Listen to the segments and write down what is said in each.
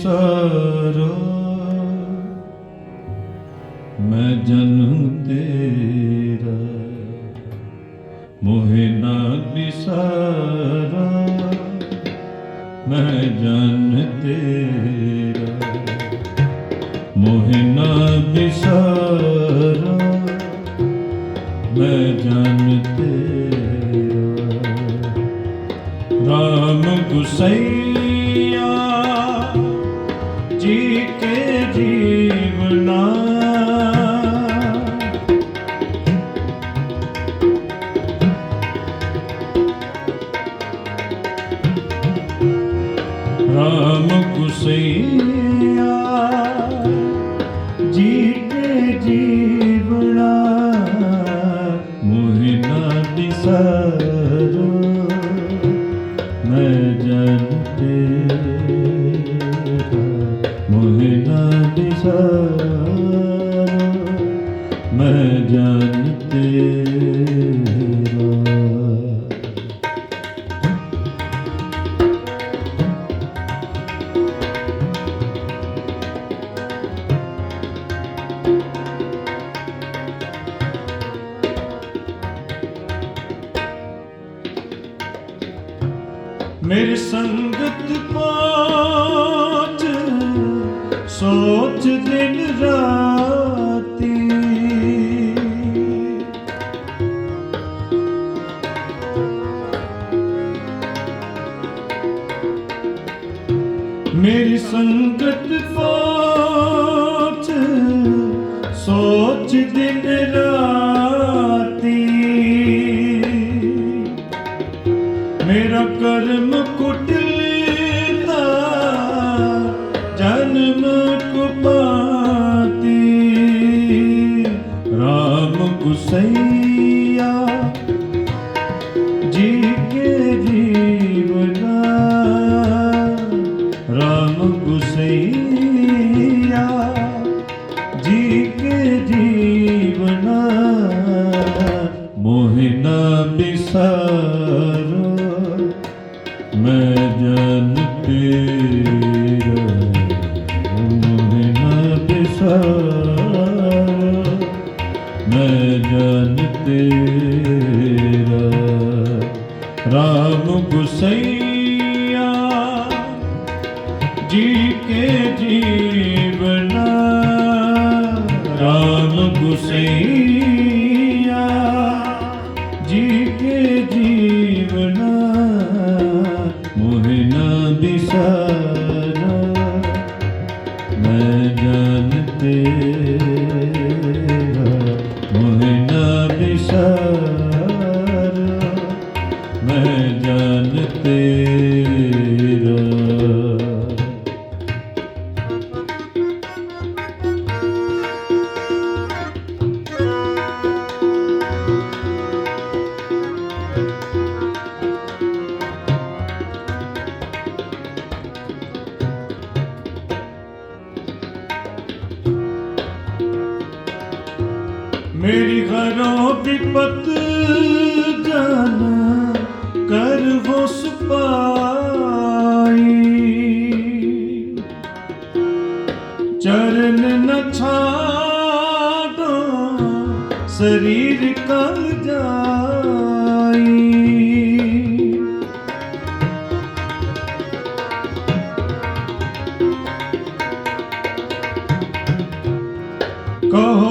ਬਿਸਾਰਾ ਮੈਂ ਜਨਮ ਤੇਰਾ ਮੋਹਿ ਨਾ ਬਿਸਾਰਾ ਮੈਂ ਜਨ ਤੇਰਾ ਮੋਹਿ ਨਾ ਬਿਸਾਰਾ ਮੈਂ ਜਨਮ ਤੇਰਾ ਰਾਮ ਗੁਸਈਆ ਜੀ ਕੇ ਜੀਵਨਾ ਮੋਹਿਨਾ ਦਿਸਰੋ ਮੈਂ ਜਨ ਤੇਰਾ ਮੋਹਿਨਾ ਦਿਸਰੋ ਮੈਂ ਜਨ ਤੇਰਾ ਮੇਰੀ ਸੰਗਤ ਪਾਚ ਸੋਚ ਦਿਨ ਰਾਤੀ। ਮੇਰੀ ਸੰਗਤ ਪਾਚ ਸੋਚ ਦਿਨ ਮੇਰਾ ਕਰਮ ਰਾਮ ਜੀ ਕੇ ਜੀਵਨਾ ਰਾਮ ਗੁਸਈਆ ਜੀ ਕੇ ਜੀਵਨਾ ਮੋਹਿਨਾ ਦਿਸ਼ਾ ਮੇਰੀ ਘਰੋਂ ਵਿਪਤ ਜਨ ਕਰ ਹੋ ਸੁਪਾਈ ਚਰਨ ਨ ਛਾਡੋ ਸਰੀਰ ਕਲ ਜਾਈ। ਕਹੋ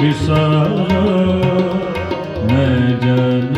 ਦਿਸਾ ਮੈਂ ਜਾਣਤੇ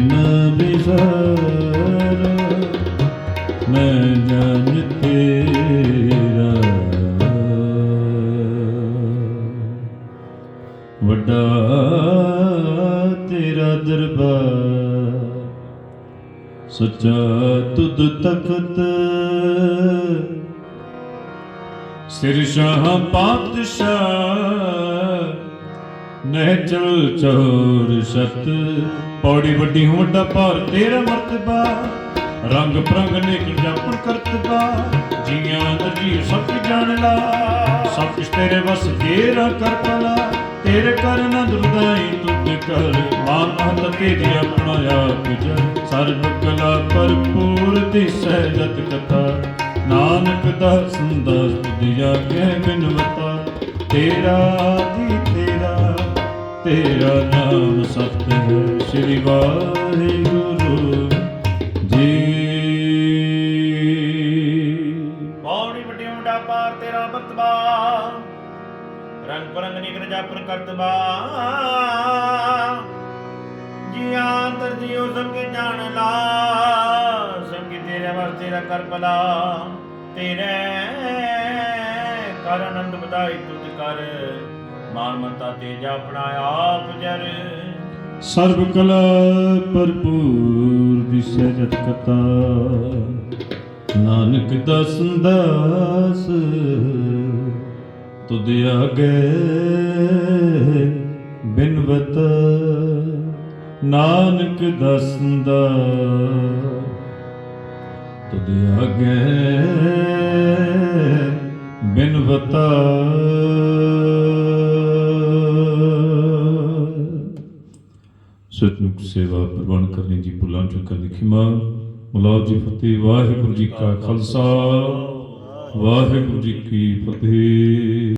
ਮੋਹਿਨਾ ਬਿਸਾਰਾ ਮੈਂ ਜਨ ਤੇਰਾ ਵੱਡਾ ਤੇਰਾ ਦਰਬਾਰ ਸੱਚਾ ਤੁਧ ਤਖਤ। ਸਿਰ ਸ਼ਾਹ ਪਾਤਸ਼ਾਹ ਚਲ ਚੌਰ ਸਤ। ਪੌੜੀ ਵੱਡੀ ਹੋਂ ਵੱਡਾ ਭਾਰ ਤੇਰਾ ਮਰਤਬਾ। ਰੰਗ ਪ੍ਰੰਗ ਨੇਕ ਜਾਪਨ ਕਰਤਬਾ। ਜੀਆਂ ਦਾ ਸਭ ਜਾਣ ਲਾ। ਸਭ ਕੁਛ ਤੇਰੇ ਵਸ ਤੇਰਾ ਕਰ ਪਲਾ ਤੇਰੇ ਕਰ ਨਾ ਦੁਰਦਾਈ ਤੁਧ ਕਰ। ਮਾਨ ਮਹਤ ਤੇਰੀ ਆਪਣਾ ਆਪ ਜਨ ਸਰਬ ਕਲਾ ਭਰਪੂਰ ਦਿਸੈ ਜਤ ਕਥਾ। ਨਾਨਕ ਦਾਸ ਦਾਸ ਦਿਆ ਕਹਿ ਬਿਨਵਤਾ ਤੇਰਾ ਦੀ ਤੇਰਾ ਤੇਰਾ ਨਾਮ ਸਤਿ ਸ੍ਰੀ ਵਾਹਿਗੁਰੂ ਜੀ। ਪੌੜੀ ਵੱਡੀ ਮੁੰਡਾ ਪਾਰ ਤੇਰਾ ਬਤਬਾ ਰੰਗ ਪਰੰਗ ਨਿਕਰ ਜਾਪਨ ਕਰਤਬਾ ਜੀਆਂ ਅੰਦਰ ਜੀਉ ਸਭ ਕੇ ਜਾਣ ਲਾ ਸਭ ਕੇ ਤੇਰੇ ਵਾਸ ਤੇਰਾ ਕਰ ਭਲਾ। ਤੇਰੇ ਕਰ ਆਨੰਦ ਬਧਾਈ ਤੁਧ ਕਰ। ਮਾਨ ਮਤਾ ਤੇਜ ਆਪਣਾ ਆਪ ਜਰ। ਸਰਬ ਕਲਾ ਭਰਪੂਰ ਦਿਸੈ ਜਤ ਕਤਾ ਨਾਨਕ ਦਸ ਦਾਸ ਤੁਧ ਆਗੇ ਬਿਨਵਤ। ਨਾਨਕ ਦਾਸ ਦਾ ਤੁਧ ਆਗੇ ਬਿਨਵਤਾ। ਸਤਿਮੁਖ ਸੇਵਾ ਪ੍ਰਵਾਨ ਕਰਨੀ ਜੀ ਭੁੱਲਾਂ ਚੁੱਕਾਂ ਦੀ ਖਿਮਾ। ਮੁਲਾਬ ਜੀ ਫਤਿਹ, ਵਾਹਿਗੁਰੂ ਜੀ ਕਾ ਖਾਲਸਾ। ਵਾਹਿਗੁਰੂ ਜੀ ਕੀ ਫਤਿਹ।